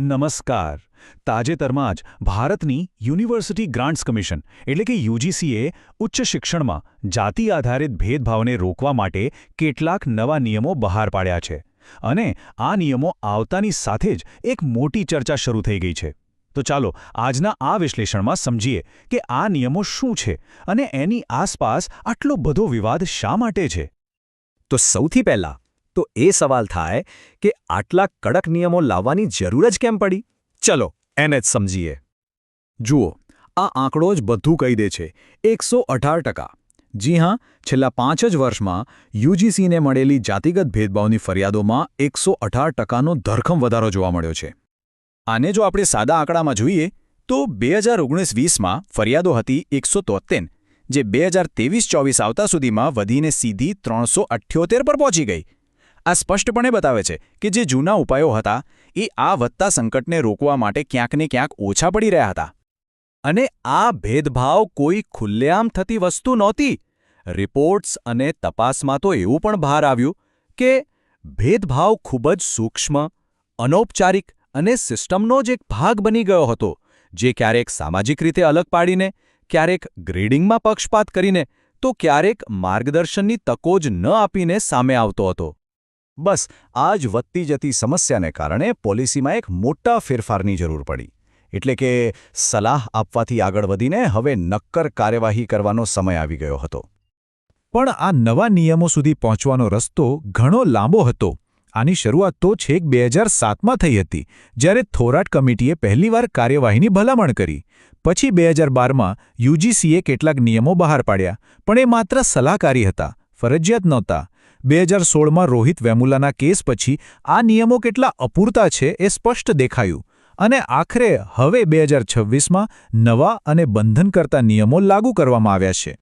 નમસ્કાર. તાજેતરમાં જ ભારતની યુનિવર્સિટી ગ્રાન્ટ્સ કમિશન, એટલે કે યુજીસીએ, ઉચ્ચ શિક્ષણમાં જાતિ આધારિત ભેદભાવને રોકવા માટે કેટલાક નવા નિયમો બહાર પાડ્યા છે. અને આ નિયમો આવતાની સાથે જ એક મોટી ચર્ચા શરૂ થઈ ગઈ છે. તો ચાલો, આજના આ વિશ્લેષણમાં સમજીએ કે આ નિયમો શું છે અને એની આસપાસ આટલો બધો વિવાદ શા માટે છે? તો સૌથી પહેલા તો એ સવાલ થાય કે આટલા કડક નિયમો લાવવાની જરૂર જ કેમ પડી? ચલો, એને જ સમજીએ. જુઓ, આ આંકડો જ બધું કહી દે છે. એકસો જી હા, છેલ્લા પાંચ જ વર્ષમાં યુજીસીને મળેલી જાતિગત ભેદભાવની ફરિયાદોમાં એકસો અઢાર ટકાનો ધરખમ વધારો જોવા મળ્યો છે. આને જો આપણે સાદા આંકડામાં જોઈએ, તો બે હજાર ઓગણીસ વીસમાં ફરિયાદો હતી એકસો તોતેર જે બે હજાર ત્રેવીસ ચોવીસ આવતા સુધીમાં વધીને સીધી ત્રણસો અઠ્યોતેર પર પહોંચી ગઈ. આ સ્પષ્ટપણે બતાવે છે કે જે જૂના ઉપાયો હતા, એ આ વધતા સંકટને રોકવા માટે ક્યાંક ને ક્યાંક ઓછા પડી રહ્યા હતા. અને આ ભેદભાવ કોઈ ખુલ્લેઆમ થતી વસ્તુ નહોતી. રિપોર્ટ્સ અને તપાસમાં તો એવું પણ બહાર આવ્યું કે ભેદભાવ ખૂબ જ સૂક્ષ્મ, અનૌપચારિક અને સિસ્ટમનો જ એક ભાગ બની ગયો હતો, જે ક્યારેક સામાજિક રીતે અલગ પાડીને, ક્યારેક ગ્રેડિંગમાં પક્ષપાત કરીને, તો ક્યારેક માર્ગદર્શનની તકો જ ન આપીને સામે આવતો હતો. બસ આ જ વધતી જતી સમસ્યાને કારણે પોલિસીમાં એક મોટા ફેરફારની જરૂર પડી. એટલે કે સલાહ આપવાથી આગળ વધીને હવે નક્કર કાર્યવાહી કરવાનો સમય આવી ગયો હતો. પણ આ નવા નિયમો સુધી પહોંચવાનો રસ્તો ઘણો લાંબો હતો. આની શરૂઆત તો છેક બે હજાર સાતમાં થઈ હતી, જ્યારે થોરાટ કમિટીએ પહેલીવાર કાર્યવાહીની ભલામણ કરી. પછી બે હજાર બારમાં યુજીસીએ કેટલાક નિયમો બહાર પાડ્યા, પણ એ માત્ર સલાહકારી હતા, ફરજિયાત નહોતા. બે હજાર સોળમાં રોહિત વેમુલાના કેસ પછી આ નિયમો કેટલા અપૂરતા છે એ સ્પષ્ટ દેખાયું. અને આખરે હવે બે હજાર છવ્વીસમાં નવા અને બંધનકર્તા નિયમો લાગુ કરવામાં આવ્યા છે.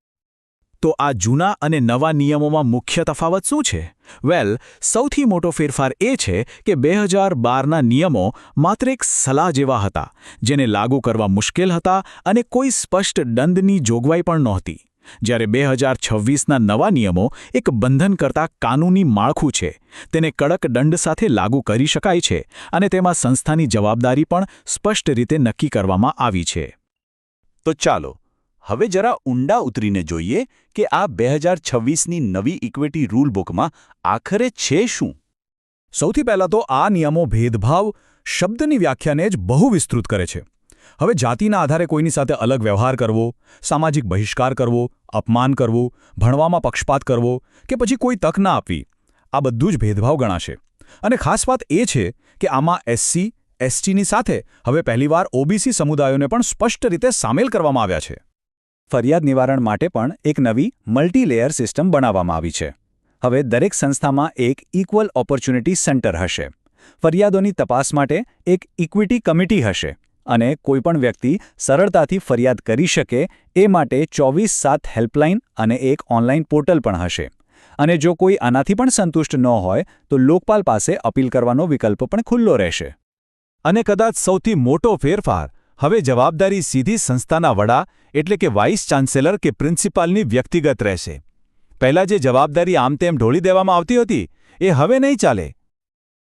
તો આ જૂના અને નવા નિયમોમાં મુખ્ય તફાવત શું છે? વેલ, સૌથી મોટો ફેરફાર એ છે કે બે હજાર બારના નિયમો માત્ર એક સલાહ જેવા હતા, જેને લાગુ કરવા મુશ્કેલ હતા અને કોઈ સ્પષ્ટ દંડની જોગવાઈ પણ નહોતી. જ્યારે બે હજાર છવ્વીસના નવા નિયમો એક બંધન કરતા કાનૂની માળખું છે. તેને કડક દંડ સાથે લાગુ કરી શકાય છે અને તેમાં સંસ્થાની જવાબદારી પણ સ્પષ્ટ રીતે નક્કી કરવામાં આવી છે. તો ચાલો, હવે જરા ઊંડા ઉતરીને જોઈએ કે આ બે હજાર છવ્વીસની નવી ઇક્વિટી રૂલબુકમાં આખરે છે શું? સૌથી પહેલાં તો આ નિયમો ભેદભાવ શબ્દની વ્યાખ્યાને જ બહુ વિસ્તૃત કરે છે. હવે જાતિના આધારે કોઈની સાથે અલગ વ્યવહાર કરવો, સામાજિક બહિષ્કાર કરવો, અપમાન કરવું, ભણવામાં પક્ષપાત કરવો કે પછી કોઈ તક ના આપવી, આ બધું જ ભેદભાવ ગણાશે. અને ખાસ વાત એ છે કે આમાં એસસી એસટીની સાથે હવે પહેલીવાર ઓબીસી સમુદાયોને પણ સ્પષ્ટ રીતે સામેલ કરવામાં આવ્યા છે. ફરિયાદ નિવારણ માટે પણ એક નવી મલ્ટીલેયર સિસ્ટમ બનાવવામાં આવી છે. હવે દરેક સંસ્થામાં એક ઇક્વલ ઓપોર્ચ્યુનિટી સેન્ટર હશે. ફરિયાદોની તપાસ માટે એક ઇક્વિટી કમિટી હશે. અને કોઈપણ વ્યક્તિ સરળતાથી ફરિયાદ કરી શકે, એ માટે ચોવીસ સાત હેલ્પલાઇન અને એક ઓનલાઇન પોર્ટલ પણ હશે. અને જો કોઈ આનાથી પણ સંતુષ્ટ ન હોય, તો લોકપાલ પાસે અપીલ કરવાનો વિકલ્પ પણ ખુલ્લો રહેશે. અને કદાચ સૌથી મોટો ફેરફાર, હવે જવાબદારી સીધી સંસ્થાના વડા, એટલે કે વાઇસ ચાન્સેલર કે પ્રિન્સિપાલની વ્યક્તિગત રહેશે. પહેલાં જે જવાબદારી આમતેમ ઢોળી દેવામાં આવતી હતી, એ હવે નહીં ચાલે.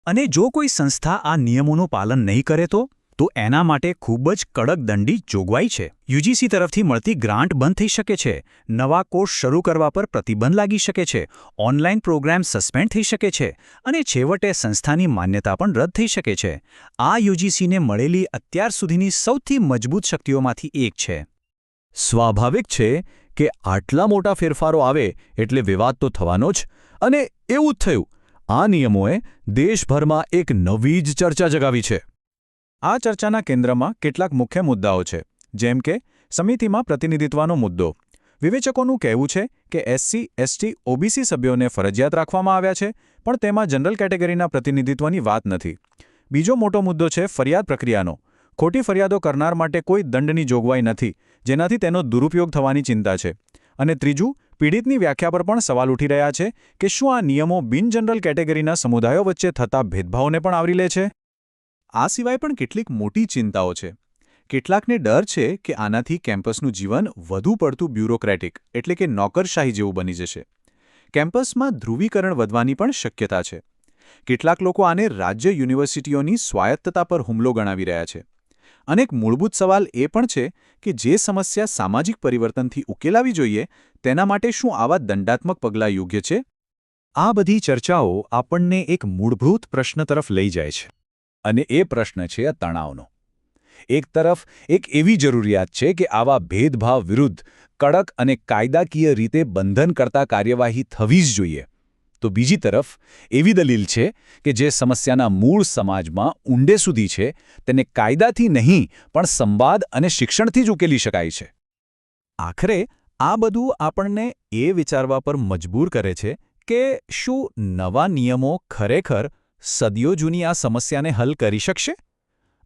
અને જો કોઈ સંસ્થા આ નિયમોનું પાલન નહીં કરે તો? તો એના માટે ખૂબ જ કડક દંડી જોગવાઈ છે. યુજીસી તરફથી મળતી ગ્રાન્ટ બંધ થઈ શકે છે. નવા કોર્સ શરૂ કરવા પર પ્રતિબંધ લાગી શકે છે. ઓનલાઈન પ્રોગ્રામ સસ્પેન્ડ થઈ શકે છે અને છેવટે સંસ્થાની માન્યતા પણ રદ થઈ શકે છે. આ યુજીસીને મળેલી અત્યાર સુધીની સૌથી મજબૂત શક્તિઓમાંથી એક છે. સ્વાભાવિક છે કે આટલા મોટા ફેરફારો આવે એટલે વિવાદ તો થવાનો જ અને એવું જ થયું. આ નિયમોએ દેશભરમાં એક નવી જ ચર્ચા જગાવી છે. આ ચર્ચાના કેન્દ્રમાં કેટલાક મુખ્ય મુદ્દાઓ છે, જેમ કે સમિતિમાં પ્રતિનિધિત્વનો મુદ્દો. વિવેચકોનું કહેવું છે કે એસસી એસટી ઓબીસી સભ્યોને ફરજિયાત રાખવામાં આવ્યા છે, પણ તેમાં જનરલ કેટેગરીના પ્રતિનિધિત્વની વાત નથી. બીજો મોટો મુદ્દો છે ફરિયાદ પ્રક્રિયાનો. ખોટી ફરિયાદો કરનાર માટે કોઈ દંડની જોગવાઈ નથી, જેનાથી તેનો દુરુપયોગ થવાની ચિંતા છે. અને ત્રીજું, પીડિતની વ્યાખ્યા પર પણ સવાલ ઉઠી રહ્યા છે કે શું આ નિયમો બિન જનરલ કેટેગરીના સમુદાયો વચ્ચે થતા ભેદભાવને પણ આવરી લે છે? આ સિવાય પણ કેટલીક મોટી ચિંતાઓ છે. કેટલાકને ડર છે કે આનાથી કેમ્પસનું જીવન વધુ પડતું બ્યુરોક્રેટિક એટલે કે નોકરશાહી જેવું બની જશે. કેમ્પસમાં ધ્રુવીકરણ વધવાની પણ શક્યતા છે. કેટલાક લોકો આને રાજ્ય યુનિવર્સિટીઓની સ્વાયત્તતા પર હુમલો ગણાવી રહ્યા છે. અને એક મૂળભૂત સવાલ એ પણ છે કે જે સમસ્યા સામાજિક પરિવર્તનથી ઉકેલાવી જોઈએ, તેના માટે શું આવા દંડાત્મક પગલાં યોગ્ય છે? આ બધી ચર્ચાઓ આપણને એક મૂળભૂત પ્રશ્ન તરફ લઈ જાય છે. અને એ પ્રશ્ન છે તણાવનો. એક તરફ, એક એવી જરૂરિયાત છે કે આવા ભેદભાવ વિરુદ્ધ કડક અને કાયદાકીય રીતે બંધન કરતા કાર્યવાહી થવી જ જોઈએ. તો બીજી તરફ, એવી દલીલ છે કે જે સમસ્યાના મૂળ સમાજમાં ઊંડે સુધી છે, તેને કાયદાથી નહીં, પણ સંવાદ અને શિક્ષણથી જ ઉકેલી શકાય છે. આખરે, આ બધું આપણને એ વિચારવા પર મજબૂર કરે છે કે શું નવા નિયમો ખરેખર સદીઓ જૂની આ સમસ્યાને હલ કરી શકશે?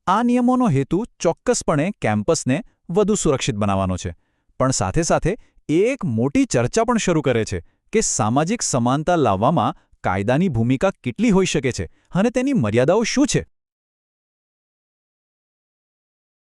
આ નિયમોનો હેતુ ચોક્કસપણે કેમ્પસને વધુ સુરક્ષિત બનાવવાનો છે, પણ સાથે સાથે એ એક મોટી ચર્ચા પણ શરૂ કરે છે કે સામાજિક સમાનતા લાવવામાં કાયદાની ભૂમિકા કેટલી હોઈ શકે છે અને તેની મર્યાદાઓ શું છે.